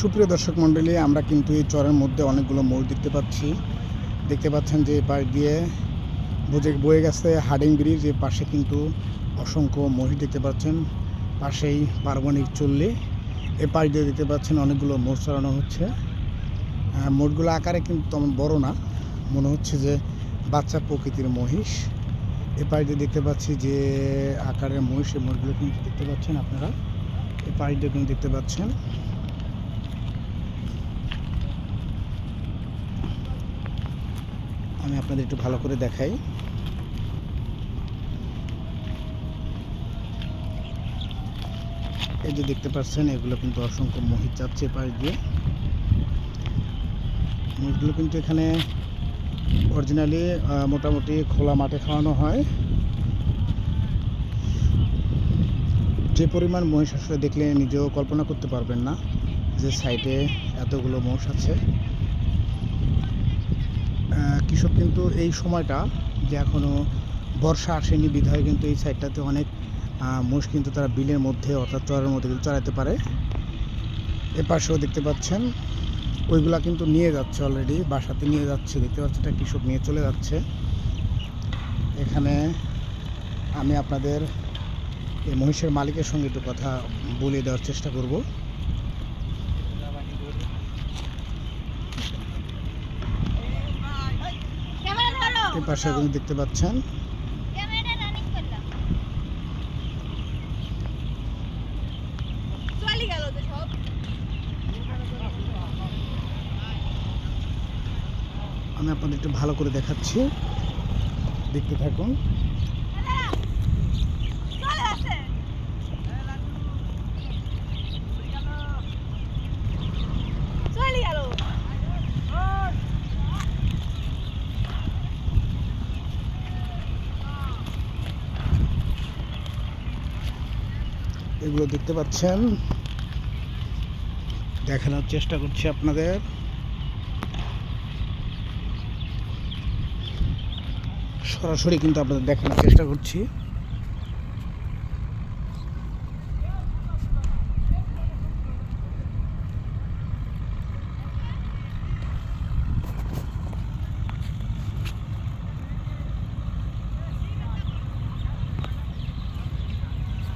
সুপ্রিয় দর্শক মণ্ডলী, আমরা কিন্তু এই চরের মধ্যে অনেকগুলো মোড় দেখতে পাচ্ছি। দেখতে পাচ্ছেন যে পাশ দিয়ে বুঝে বয়ে গেছে হাডিং ব্রিজের পাশে কিন্তু অসংখ্য মহিষ দেখতে পাচ্ছেন। পাশেই পার্বণিক চল্লি, এ পাশ দিয়ে দেখতে পাচ্ছেন অনেকগুলো মোড় চড়ানো হচ্ছে। মোড়গুলো আকারে কিন্তু তেমন বড় না, মনে হচ্ছে যে বাচ্চা প্রকৃতির মহিষ। এ পাশ দিয়ে দেখতে পাচ্ছি যে আকারের মহিষ, এই মোড়গুলো কিন্তু দেখতে পাচ্ছেন আপনারা। এ পাশ দিয়ে কিন্তু দেখতে পাচ্ছেন। আমি আপনাদের একটু ভালো করে দেখাই। এই যে দেখতে পাচ্ছেন, এগুলো কিন্তু অসংখ্য মহিষ যাচ্ছে পাশ দিয়ে। মহিষগুলো কিন্তু এখানে অরিজিনালি মোটামুটি খোলা মাঠে খাওয়ানো হয়। যে পরিমাণ মহিষ আসলে দেখলে নিজেও কল্পনা করতে পারবেন না যে সাইডে এতগুলো মোষ আছে। কৃষক কিন্তু এই সময়টা যে এখনও বর্ষা আসেনি, বিধায় কিন্তু এই সাইডটাতে অনেক মোষ কিন্তু তারা বিলের মধ্যে অর্থাৎ চরের মধ্যে কিন্তু চড়াইতে পারে। এপাশেও দেখতে পাচ্ছেন, ওইগুলা কিন্তু নিয়ে যাচ্ছে অলরেডি বাসাতে নিয়ে যাচ্ছে, দেখতে পাচ্ছেন এটা কৃষক নিয়ে চলে যাচ্ছে। এখানে আমি আপনাদের এই মহিষের মালিকের সঙ্গে একটু কথা বলিয়ে দেওয়ার চেষ্টা করব। পাশে তুমি দেখতে পাচ্ছেন। আমি আপনাদের একটু ভালো করে দেখাচ্ছি। দেখতে থাকুন চলে আসে চলে গেল এগুলো দেখতে পাচ্ছেন। দেখানোর চেষ্টা করছি আপনাদের। সরাসরি কিন্তু আপনাদের দেখানোর চেষ্টা করছি।